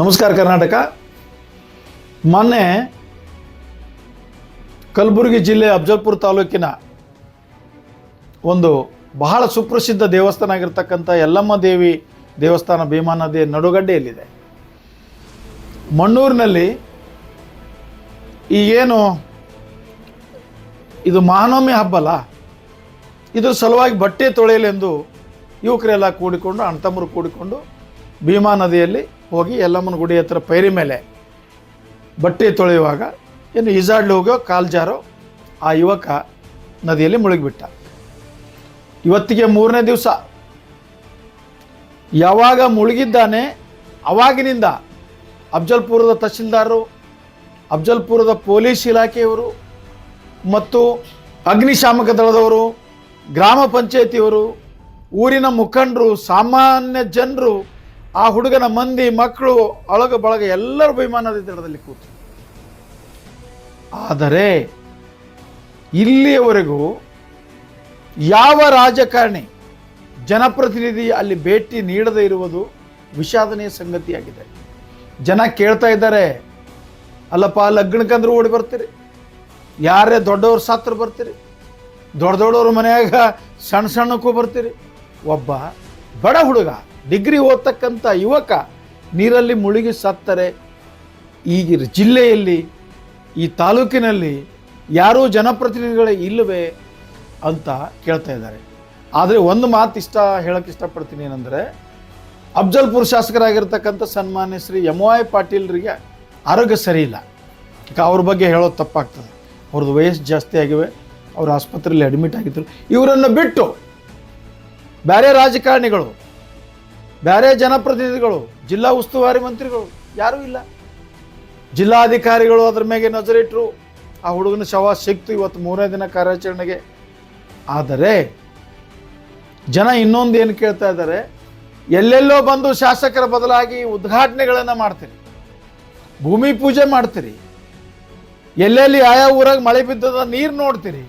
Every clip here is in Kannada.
ನಮಸ್ಕಾರ ಕರ್ನಾಟಕ. ಮೊನ್ನೆ ಕಲಬುರಗಿ ಜಿಲ್ಲೆ ಅಫಜಲ್ಪುರ ತಾಲೂಕಿನ ಒಂದು ಬಹಳ ಸುಪ್ರಸಿದ್ಧ ದೇವಸ್ಥಾನ ಆಗಿರ್ತಕ್ಕಂಥ ಯಲ್ಲಮ್ಮ ದೇವಿ ದೇವಸ್ಥಾನ ಭೀಮಾ ನದಿಯ ನಡುಗಡ್ಡೆಯಲ್ಲಿದೆ. ಮಣ್ಣೂರಿನಲ್ಲಿ ಈಗೇನು ಇದು ಮಹಾನವಮಿ ಹಬ್ಬಲ್ಲ, ಇದ್ರ ಸಲುವಾಗಿ ಬಟ್ಟೆ ತೊಳೆಯಲೆಂದು ಯುವಕರೆಲ್ಲ ಕೂಡಿಕೊಂಡು ಅಣ್ತಮ್ಮರು ಕೂಡಿಕೊಂಡು ಭೀಮಾ ನದಿಯಲ್ಲಿ ಹೋಗಿ ಯಲ್ಲಮ್ಮನ ಗುಡಿ ಹತ್ರ ಪೈರಿ ಮೇಲೆ ಬಟ್ಟೆ ತೊಳೆಯುವಾಗ ಏನು ಈಜಾಡ್ಲಿ ಹೋಗೋ ಕಾಲು ಜಾರೋ ಆ ಯುವಕ ನದಿಯಲ್ಲಿ ಮುಳುಗಿಬಿಟ್ಟ. ಇವತ್ತಿಗೆ ಮೂರನೇ ದಿವಸ. ಯಾವಾಗ ಮುಳುಗಿದ್ದಾನೆ? ಅವಾಗಿನಿಂದ ಅಫಜಲ್ಪುರದ ತಹಶೀಲ್ದಾರರು ಅಫಜಲ್ಪುರದ ಪೊಲೀಸ್ ಇಲಾಖೆಯವರು ಮತ್ತು ಅಗ್ನಿಶಾಮಕ ದಳದವರು, ಗ್ರಾಮ ಪಂಚಾಯತಿಯವರು, ಊರಿನ ಮುಖಂಡರು, ಸಾಮಾನ್ಯ ಜನರು ಆ ಹುಡುಗನ ಮಂದಿ ಮಕ್ಕಳು ಅಳಗ ಬಳಗ ಎಲ್ಲರೂ ಬೈಮಾನದ ದಡದಲ್ಲಿ ಕೂತು ಆದರೆ ಇಲ್ಲಿಯವರೆಗೂ ಯಾವ ರಾಜಕಾರಣಿ ಜನಪ್ರತಿನಿಧಿ ಅಲ್ಲಿ ಭೇಟಿ ನೀಡದೇ ಇರುವುದು ವಿಷಾದನೀಯ ಸಂಗತಿಯಾಗಿದೆ. ಜನ ಕೇಳ್ತಾ ಇದ್ದಾರೆ, ಅಲ್ಲಪ್ಪ, ಲಗ್ನಕ್ಕಂದ್ರೂ ಓಡಿ ಬರ್ತೀರಿ. ಯಾರೇ ದೊಡ್ಡವ್ರ ಸಾತ್ರ ಬರ್ತೀರಿ. ದೊಡ್ಡ ದೊಡ್ಡವ್ರ ಮನೆಯಾಗ ಸಣ್ಣ ಸಣ್ಣಕ್ಕೂ ಬರ್ತೀರಿ. ಒಬ್ಬ ಬಡ ಹುಡುಗ ಡಿಗ್ರಿ ಓದ್ತಕ್ಕಂಥ ಯುವಕ ನೀರಲ್ಲಿ ಮುಳುಗಿ ಸತ್ತರೆ. ಈಗ ಜಿಲ್ಲೆಯಲ್ಲಿ, ಈ ತಾಲೂಕಿನಲ್ಲಿ ಯಾರೂ ಜನಪ್ರತಿನಿಧಿಗಳೇ ಇಲ್ಲವೇ ಅಂತ ಕೇಳ್ತಾ ಇದ್ದಾರೆ. ಆದರೆ ಒಂದು ಮಾತು ಇಷ್ಟ ಹೇಳಕ್ಕೆ ಇಷ್ಟಪಡ್ತೀನಿ ಏನಂದರೆ, ಅಫ್ಜಲ್ಪುರ್ ಶಾಸಕರಾಗಿರ್ತಕ್ಕಂಥ ಸನ್ಮಾನ್ಯ ಶ್ರೀ ಎಂ ವೈ ಪಾಟೀಲ್ರಿಗೆ ಆರೋಗ್ಯ ಸರಿ ಇಲ್ಲ. ಈಗ ಅವ್ರ ಬಗ್ಗೆ ಹೇಳೋದು ತಪ್ಪಾಗ್ತದೆ. ಅವ್ರದ್ದು ವಯಸ್ಸು ಜಾಸ್ತಿ ಆಗಿವೆ, ಅವ್ರು ಆಸ್ಪತ್ರೆಯಲ್ಲಿ ಅಡ್ಮಿಟ್ ಆಗಿದ್ದರು ಇವರನ್ನು ಬಿಟ್ಟು ಬೇರೆ ರಾಜಕಾರಣಿಗಳು ಬೇರೆ ಜನಪ್ರತಿನಿಧಿಗಳು, ಜಿಲ್ಲಾ ಉಸ್ತುವಾರಿ ಮಂತ್ರಿಗಳು, ಯಾರೂ ಇಲ್ಲ. ಜಿಲ್ಲಾಧಿಕಾರಿಗಳು ಅದ್ರ ಮೇಲೆ ನಜರಿಟ್ಟರು ಆ ಹುಡುಗನ ಶವ ಸಿಕ್ತು ಇವತ್ತು ಮೂರನೇ ದಿನ ಕಾರ್ಯಾಚರಣೆಗೆ. ಆದರೆ ಜನ ಇನ್ನೊಂದು ಏನು ಕೇಳ್ತಾ ಇದ್ದಾರೆ, ಎಲ್ಲೆಲ್ಲೋ ಬಂದು ಶಾಸಕರ ಬದಲಾಗಿ ಉದ್ಘಾಟನೆಗಳನ್ನು ಮಾಡ್ತೀರಿ. ಭೂಮಿ ಪೂಜೆ ಮಾಡ್ತೀರಿ. ಎಲ್ಲೆಲ್ಲಿ ಆಯಾ ಊರಾಗ ಮಳೆ ಬಿದ್ದದ ನೀರು ನೋಡ್ತೀರಿ.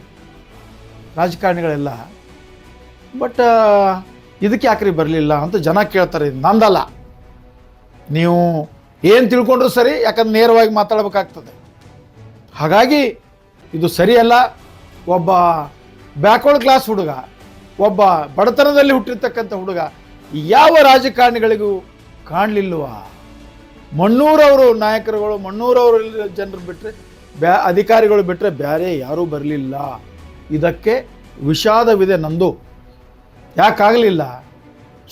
ರಾಜಕಾರಣಿಗಳೆಲ್ಲ. ಬಟ್ ಇದಕ್ಕೆ ಯಾಕ್ರಿ ಬರಲಿಲ್ಲ ಅಂತ ಜನ ಕೇಳ್ತಾರೆ. ನಂದಲ್ಲ. ನೀವು ಏನು ತಿಳ್ಕೊಂಡ್ರು ಸರಿ, ಯಾಕಂದ್ರೆ ನೇರವಾಗಿ ಮಾತಾಡಬೇಕಾಗ್ತದೆ. ಹಾಗಾಗಿ ಇದು ಸರಿಯಲ್ಲ. ಒಬ್ಬ ಬ್ಯಾಕ್ವರ್ಡ್ ಕ್ಲಾಸ್ ಹುಡುಗ, ಒಬ್ಬ ಬಡತನದಲ್ಲಿ ಹುಟ್ಟಿರ್ತಕ್ಕಂಥ ಹುಡುಗ ಯಾವ ರಾಜಕಾರಣಿಗಳಿಗೂ ಕಾಣಲಿಲ್ವಾ? ಮಣ್ಣೂರವರು ನಾಯಕರುಗಳು, ಮಣ್ಣೂರವರು ಜನರು ಬಿಟ್ಟರೆ ಬ್ಯಾ, ಅಧಿಕಾರಿಗಳು ಬಿಟ್ಟರೆ ಬೇರೆ ಯಾರೂ ಬರಲಿಲ್ಲ. ಇದಕ್ಕೆ ವಿಷಾದವಿದೆ ನಂದು. ಯಾಕಾಗಲಿಲ್ಲ?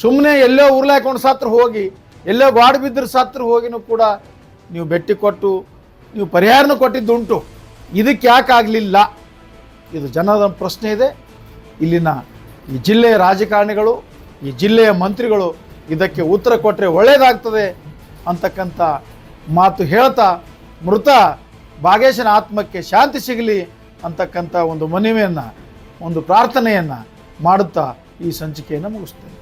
ಸುಮ್ಮನೆ ಎಲ್ಲೋ ಉರ್ಲಾಕೊಂಡು ಸತ್ರ ಹೋಗಿ, ಎಲ್ಲೋ ಗಾಡ್ ಬಿದ್ದರೆ ಸತ್ರ ಹೋಗಿನೂ ಕೂಡ ನೀವು ಬೆಟ್ಟಿ ಕೊಟ್ಟು, ನೀವು ಪರಿಹಾರನೂ ಕೊಟ್ಟಿದ್ದುಂಟು. ಇದಕ್ಕೆ ಯಾಕಾಗಲಿಲ್ಲ? ಇದು ಜನರ ಪ್ರಶ್ನೆ ಇದೆ. ಇಲ್ಲಿನ ಈ ಜಿಲ್ಲೆಯ ರಾಜಕಾರಣಿಗಳು, ಈ ಜಿಲ್ಲೆಯ ಮಂತ್ರಿಗಳು ಇದಕ್ಕೆ ಉತ್ತರ ಕೊಟ್ಟರೆ ಒಳ್ಳೆಯದಾಗ್ತದೆ ಅಂತಕ್ಕಂಥ ಮಾತು ಹೇಳ್ತಾ, ಮೃತ ಭಾಗೇಶನ ಆತ್ಮಕ್ಕೆ ಶಾಂತಿ ಸಿಗಲಿ ಅಂತಕ್ಕಂಥ ಒಂದು ಮನವಿಯನ್ನು, ಒಂದು ಪ್ರಾರ್ಥನೆಯನ್ನು ಮಾಡುತ್ತಾ ಈ ಸಂಚಿಕೆಯನ್ನು ಮುಗಿಸ್ತೇನೆ.